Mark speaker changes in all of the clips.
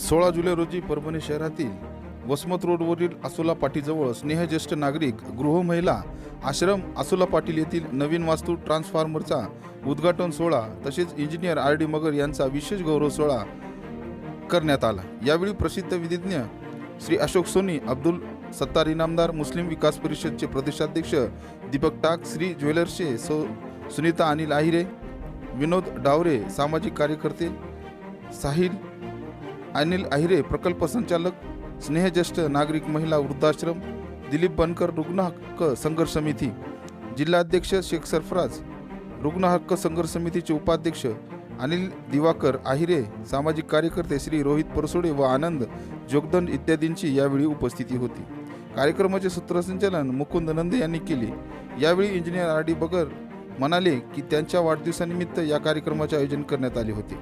Speaker 1: सोळा जुलै रोजी परभणी शहरातील वसमत रोडवरील आसोला पाटीजवळ स्नेहज्येष्ठ नागरिक गृह महिला आश्रम आसोला पाटील येथील नवीन वास्तू ट्रान्सफॉर्मरचा उद्घाटन सोहळा तसेच इंजिनियर आर डी मगर यांचा विशेष गौरव सोहळा करण्यात आला. यावेळी प्रसिद्ध विधिज्ञ श्री अशोक सोनी अब्दुल सत्तार इनामदार मुस्लिम विकास परिषदचे प्रदेशाध्यक्ष दीपक टाक श्री ज्वेलर्सचे सौ सुनीता अनिल आहिरे विनोद डावरे सामाजिक कार्यकर्ते साहिल अनिल अहिरे प्रकल्प संचालक स्नेहज्येष्ठ नागरिक महिला वृद्धाश्रम दिलीप बनकर रुग्ण हक्क संघर्ष समिती जिल्हाध्यक्ष शेख सरफराज रुग्ण हक्क संघर्ष समितीचे उपाध्यक्ष अनिल दिवाकर आहिरे सामाजिक कार्यकर्ते श्री रोहित परसोडे व आनंद जोगदंड इत्यादींची यावेळी उपस्थिती होती. कार्यक्रमाचे सूत्रसंचालन मुकुंद नंदे यांनी केले. यावेळी इंजिनियर आर डी बगर म्हणाले की त्यांच्या वाढदिवसानिमित्त या कार्यक्रमाचे आयोजन करण्यात आले होते.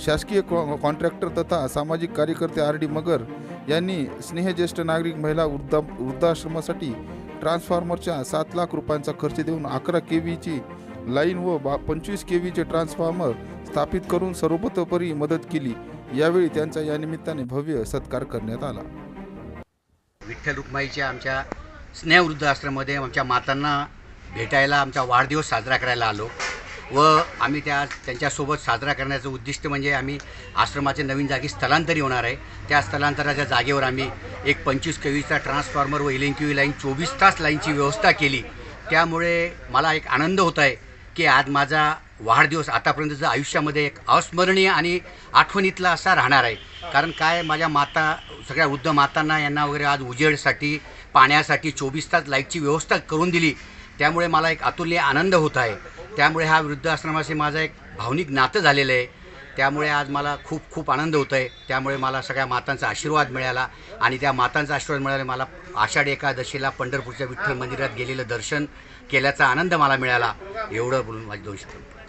Speaker 1: शासकीय कॉ- कॉन्ट्रॅक्टर तथा सामाजिक कार्यकर्ते आर डी मगर यांनी स्नेहज्येष्ठ नागरिक महिला वृद्धा वृद्धाश्रमासाठी ट्रान्सफॉर्मरच्या सात लाख रुपयांचा खर्च देऊन अकरा के व्हीची लाईन व बा पंचवीस के व्हीचे ट्रान्सफॉर्मर स्थापित करून सर्वतोपरी मदत केली. यावेळी त्यांचा या निमित्ताने भव्य सत्कार करण्यात आला.
Speaker 2: विठ्ठल रुक्माईच्या आमच्या स्नेहवृद्ध आश्रममध्ये आमच्या मातांना भेटायला आमचा वाढदिवस साजरा करायला आलो. व आम्ही त्या त्यांच्यासोबत साजरा करण्याचं उद्दिष्ट म्हणजे आम्ही आश्रमाच्या नवीन जागी स्थलांतरी होणार आहे. त्या स्थलांतराच्या जागेवर आम्ही एक पंचवीस केवीचा ट्रान्सफॉर्मर व एल क्यू लाईन चोवीस तास लाईनची व्यवस्था केली. त्यामुळे मला एक आनंद होत आहे की आज माझा वाढदिवस आतापर्यंतचा आयुष्यामध्ये एक अस्मरणीय आणि आठवणीतला असा राहणार आहे. कारण काय माझ्या माता सगळ्या वृद्ध मातांना यांना वगैरे आज उजेडसाठी पाण्यासाठी चोवीस तास लाईटची व्यवस्था करून दिली. त्यामुळे मला एक अतुल्य आनंद होत आहे. त्यामुळे हा वृद्धाश्रमाशी माझं एक भावनिक नातं झालेलं आहे. त्यामुळे आज मला खूप खूप आनंद होत आहे त्यामुळे मला सगळ्या मातांचा आशीर्वाद मिळाला आणि त्या मातांचा आशीर्वाद मिळाला मला आषाढी एकादशीला पंढरपूरच्या विठ्ठल मंदिरात गेलेलं दर्शन केल्याचा आनंद मला मिळाला. एवढं बोलून माझी दोन शब्द.